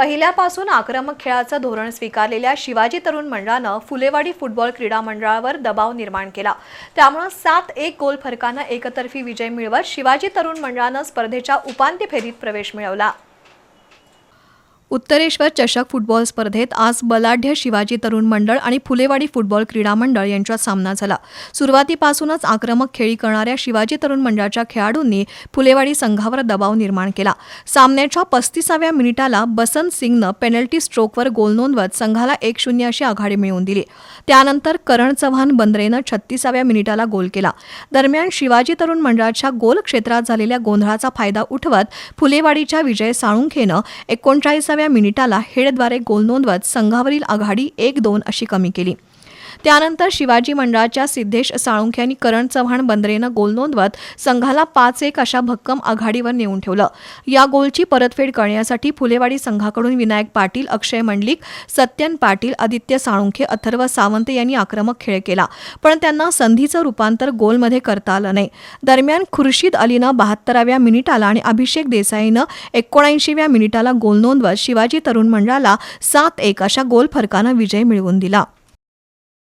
पहिल्यापासून आक्रमक खेळाचं धोरण स्वीकारलेल्या शिवाजी तरुण मंडळानं फुलेवाडी फुटबॉल क्रीडा मंडळावर दबाव निर्माण केला. त्यामुळे सात एक गोल फरकानं एकतर्फी विजय मिळवत शिवाजी तरुण मंडळानं स्पर्धेच्या उपांत्य फेरीत प्रवेश मिळवला. उत्तरेश्वर चषक फुटबॉल स्पर्धेत आज बलाढ्य शिवाजी तरुण मंडळ आणि फुलेवाडी फुटबॉल क्रीडा मंडळ यांच्यात सामना झाला. सुरुवातीपासूनच आक्रमक खेळी करणाऱ्या शिवाजी तरुण मंडळाच्या खेळाडूंनी फुलेवाडी संघावर दबाव निर्माण केला. सामन्याच्या पस्तीसाव्या मिनिटाला बसंत सिंगनं पेनल्टी स्ट्रोकवर गोल नोंदवत संघाला एक शून्य अशी आघाडी मिळवून दिली. त्यानंतर करण चव्हाण बंद्रेनं छत्तीसाव्या मिनिटाला गोल केला. दरम्यान शिवाजी तरुण मंडळाच्या गोल क्षेत्रात झालेल्या गोंधळाचा फायदा उठवत फुलेवाडीच्या विजय साळुंखेनं एकोणचाळीसाव्या मिनिटाला हेडद्वारे गोल नोंदवत संघावरील आघाडी एक दोन अशी कमी केली. त्यानंतर शिवाजी मंडळाच्या सिद्धेश साळुंखे आणि करण चव्हाण बंद्रेनं गोल नोंदवत संघाला पाच एक अशा भक्कम आघाडीवर नेऊन ठेवलं. या गोलची परतफेड करण्यासाठी फुलेवाडी संघाकडून विनायक पाटील अक्षय मंडलिक सत्यन पाटील आदित्य साळुंखे अथर्व सावंत यांनी आक्रमक खेळ केला. पण त्यांना संधीचं रूपांतर गोलमध्ये करता आलं नाही. दरम्यान खुर्शीद अलीनं बहात्तराव्या मिनिटाला आणि अभिषेक देसाईनं एकोणऐंशीव्या मिनिटाला गोल नोंदवत शिवाजी तरुण मंडळाला सात एक अशा गोल फरकानं विजय मिळवून दिला.